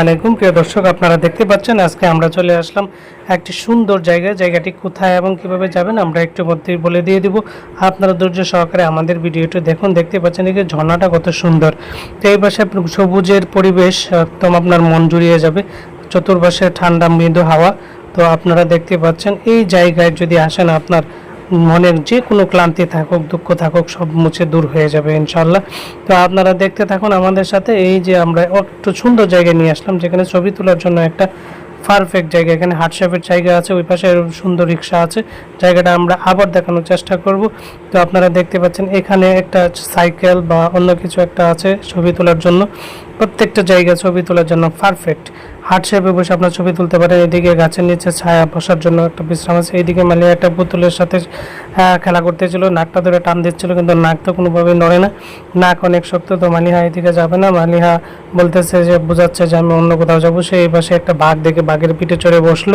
আলাইকুম প্রিয় দর্শক, আপনারা দেখতে পাচ্ছেন, আজকে আমরা চলে আসলাম একটি সুন্দর জায়গায়। জায়গাটি কোথায় এবং কীভাবে যাবেন আমরা একটু মধ্যেই বলে দিয়ে দিব। আপনারা ধৈর্য সহকারে আমাদের ভিডিওটি দেখুন। দেখতে পাচ্ছেন এই ঝর্ণাটা কত সুন্দর। তো এই পাশে সবুজের পরিবেশ, একদম আপনার মন জুড়িয়ে যাবে। চতুর্পাশে ঠান্ডা মৃদু হাওয়া। তো আপনারা দেখতে পাচ্ছেন, এই জায়গায় যদি আসেন আপনার মনের যে কোনো ক্লান্তি থাকুক, দুঃখ থাকুক, সব মুছে দূর হয়ে যাবে ইনশাল্লাহ তো আপনারা দেখতে থাকুন আমাদের সাথে এই যে আমরা একটু সুন্দর জায়গায় নিয়ে আসলাম, যেখানে ছবি তোলার জন্য একটা পারফেক্ট জায়গা। এখানে হাটশেপের জায়গা আছে, ওই পাশে সুন্দর রিক্সা আছে। জায়গাটা আমরা আবার দেখানোর চেষ্টা করব। তো আপনারা দেখতে পাচ্ছেন এখানে একটা সাইকেল বা অন্য কিছু একটা আছে ছবি তোলার জন্য। প্রত্যেকটা জায়গা ছবি তোলার জন্য পারফেক্ট হাট শেপে বসে আপনার ছবি তুলতে পারেন এদিকে গাছের নিচে ছায়া বসার জন্য একটা বিশ্রাম আছে এইদিকে মালিয়া একটা পুতুলের সাথে খেলা করতেছিল, নাকটা ধরে টান দিচ্ছিল, কিন্তু নাক তো কোনোভাবে নড়ে না। নাক অনেক শক্ত, তো মালিহা এদিকে যাবে না। মালিহা বলতেছে যে, বোঝাচ্ছে যে আমি অন্য কোথাও যাব। সে এই পাশে একটা বাঘ দেখে বাঘের পিঠে চড়ে বসল।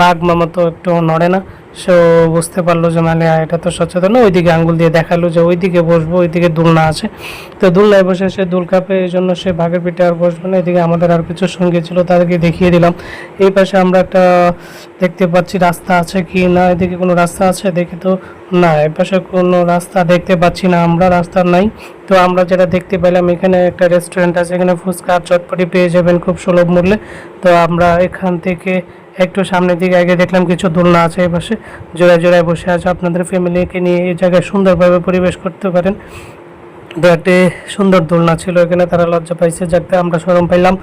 বাঘ মামা তো একটু নড়ে না। সে বুঝতে পারল যে মালিহা এটা তো সচেতন। না ওইদিকে আঙ্গুল দিয়ে দেখাল যে, ওইদিকে বসবো, ওইদিকে দুলনা আছে। তো দুলনায় বসে সে দুল কাপে, এই জন্য সে ভাগের পিঠে আর বসবে না। এদিকে আমাদের আর কিছু সঙ্গী ছিল, তাদেরকে দেখিয়ে দিলাম। এই পাশে আমরা একটা দেখতে পাচ্ছি, রাস্তা আছে কি না? এদিকে কোনো রাস্তা আছে? দেখি তো, না এই পাশে কোনো রাস্তা দেখতে পাচ্ছি না আমরা, রাস্তা নাই। তো আমরা যেটা দেখতে পেলাম, এখানে একটা রেস্টুরেন্ট আছে, এখানে ফুচকা চটপটি পেয়ে যাবেন খুব সুলভ মূল্যে। তো আমরা এখান থেকে একটু সামনের দিকে আগে দেখলাম কিছু দোলনা আছে এপাশে পাশে। জোড়ায় জোড়ায় বসে আছে আপনাদের ফ্যামিলিকে নিয়ে, এই জায়গায় সুন্দরভাবে পরিবেশ করতে পারেন। তো একটি সুন্দর দোলনা ছিল এখানে, তারা লজ্জা পাইছে যাতে আমরা সরম পাইলাম।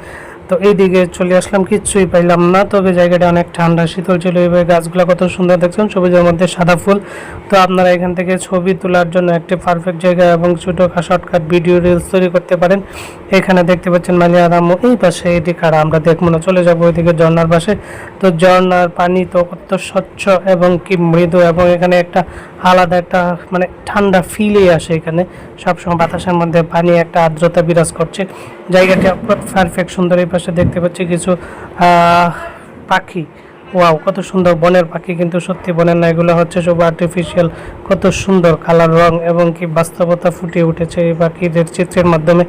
তো এইদিকে চলে আসলাম কিচ্ছুই পাইলাম না। তবে জায়গাটা অনেক ঠান্ডা, শীতল ছিল। এবার গাছগুলো কত সুন্দর দেখছেন, সবুজের মধ্যে সাদা ফুল। তো আপনারা এখান থেকে ছবি তোলার জন্য একটি পারফেক্ট জায়গা এবং ছোটো শর্টকাট ভিডিও রিলস তৈরি করতে পারেন। এখানে দেখতে পাচ্ছেন মালিয়া রামু, এই পাশে এটি কারা আমরা দেখব না। চলে যাব ওইদিকে ঝর্নার পাশে। তো ঝর্নার পানি তো কত স্বচ্ছ এবং কি মৃদু এবং এখানে একটা আলাদা একটা মানে ঠান্ডা ফিলই আসে এখানে। সবসময় বাতাসের মধ্যে পানি একটা আর্দ্রতা বিরাজ করছে। জায়গাটি পারফেক্ট সুন্দর। পাশে দেখতে পাচ্ছি কিছু পাখি। ওয়াও, কত সুন্দর বনের পাখি কিন্তু সত্যি বনের না, এগুলো হচ্ছে সব আর্টিফিশিয়াল কত সুন্দর কালার, রং এবং কি বাস্তবতা ফুটিয়ে উঠেছে এই পাখিদের চিত্রের মাধ্যমে।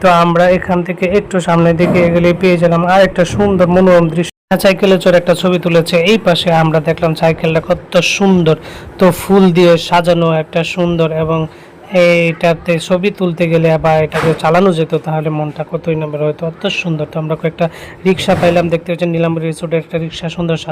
তো আমরা এখান থেকে একটু সামনের দিকে এগুলি পেয়ে গেলাম। আর একটা সুন্দর মনোরম দৃশ্য। সাইকেলে চড়ে একটা ছবি তুলেছে। এই পাশে আমরা দেখলাম সাইকেলটা কত সুন্দর। তো ফুল দিয়ে সাজানো একটা সুন্দর এবং এইটাতে ছবি তুলতে গেলে বা এটাকে চালানো যেত, তাহলে মনটা কতই নম্বর হয়তো অত সুন্দর তো আমরা কয়েকটা রিক্সা পাইলাম, দেখতে পাচ্ছেন, নীলাম্বরী রিসোর্টের একটা রিক্সা সুন্দর।